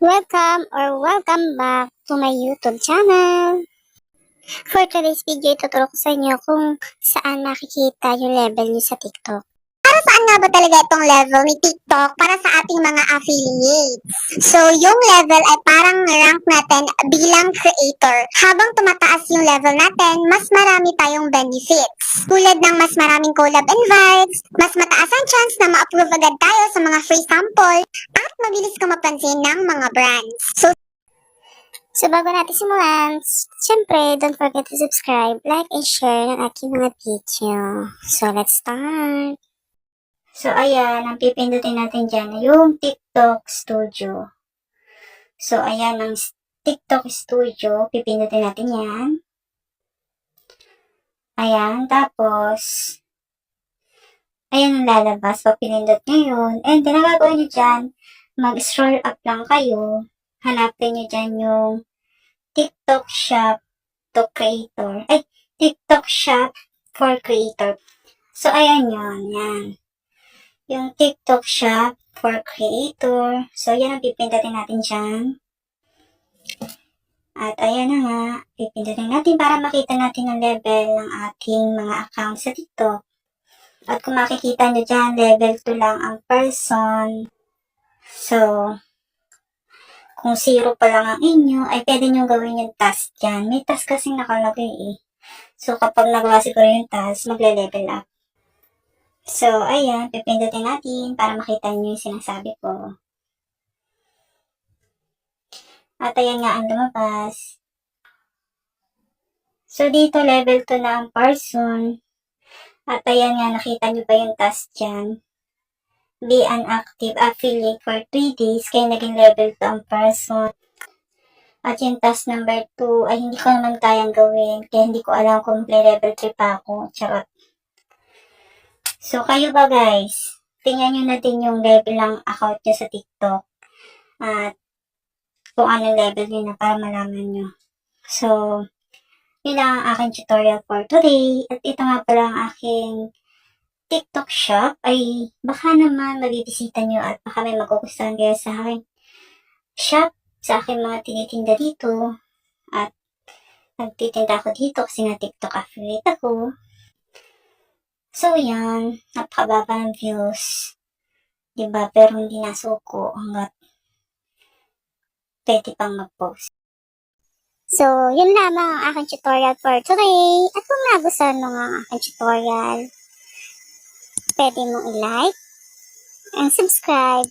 Welcome or welcome back to my YouTube channel. For today's video, ituturo ko sa inyo kung saan makikita yung level niyo sa TikTok. Para saan nga ba talaga itong level ni TikTok para sa ating mga affiliates? So, yung level ay parang rank natin bilang creator. Habang tumataas yung level natin, mas marami tayong benefits. Tulad ng mas maraming collab invites, mas mataas ang chance na ma-approve agad tayo sa mga free sample, at mabilis ka mapansin ng mga brands. So, So, bago natin simulan, syempre, don't forget to subscribe, like, and share ng aking mga video. So, let's start! So, ayan, ang pipindutin natin dyan yung TikTok Studio. So, ayan, ang TikTok Studio, pipindutin natin yan. Ayan, tapos, ayan ang lalabas, pag pinindot nyo yun. And then, ang gagawin nyo dyan, mag-scroll up lang kayo, hanapin nyo dyan yung TikTok Shop to Creator. Ay, TikTok Shop for Creator. So, ayan yun. Yan. Yung TikTok Shop for Creator. So, yan ang pipindutin natin dyan. At ayan na nga, pipindutin natin para makita natin ang level ng ating mga account sa TikTok. At kung makikita nyo dyan, level 2 lang ang person. So, kung zero pa lang ang inyo, ay pwede nyo gawin yung task dyan. May task kasing nakalagay eh. So, kapag nagawa siguro yung task, magle-level up. So, ayan, pipindutin natin para makita nyo yung sinasabi ko. At ayan nga ang lumabas. So, dito level 2 na ang person. At ayan nga, nakita nyo ba yung task dyan? Be an active affiliate for 3 days, kaya naging level 2 ang person. At yung task number 2 ay hindi ko naman kayang gawin, kaya hindi ko alam kung level 3 pa ako. Charot. So, kayo ba guys? Tingnan nyo natin yung level ng account nyo sa TikTok. At kung anong level nyo na para malaman nyo. So, yun lang ang aking tutorial for today. At ito nga pala ang aking TikTok shop ay baka naman mabibisita nyo at baka may magugustuhan kayo sa aking shop, sa aking mga tinitinda dito. At nagtitinda ako dito kasi nga TikTok affiliate ako. So yan, napakababa ng views. Diba? Pero hindi nasuko hanggat pwede pang mag-post. So, yun lamang ang aking tutorial for today. At kung nagustuhan mo nga ang aking tutorial, pwede mong i-like and subscribe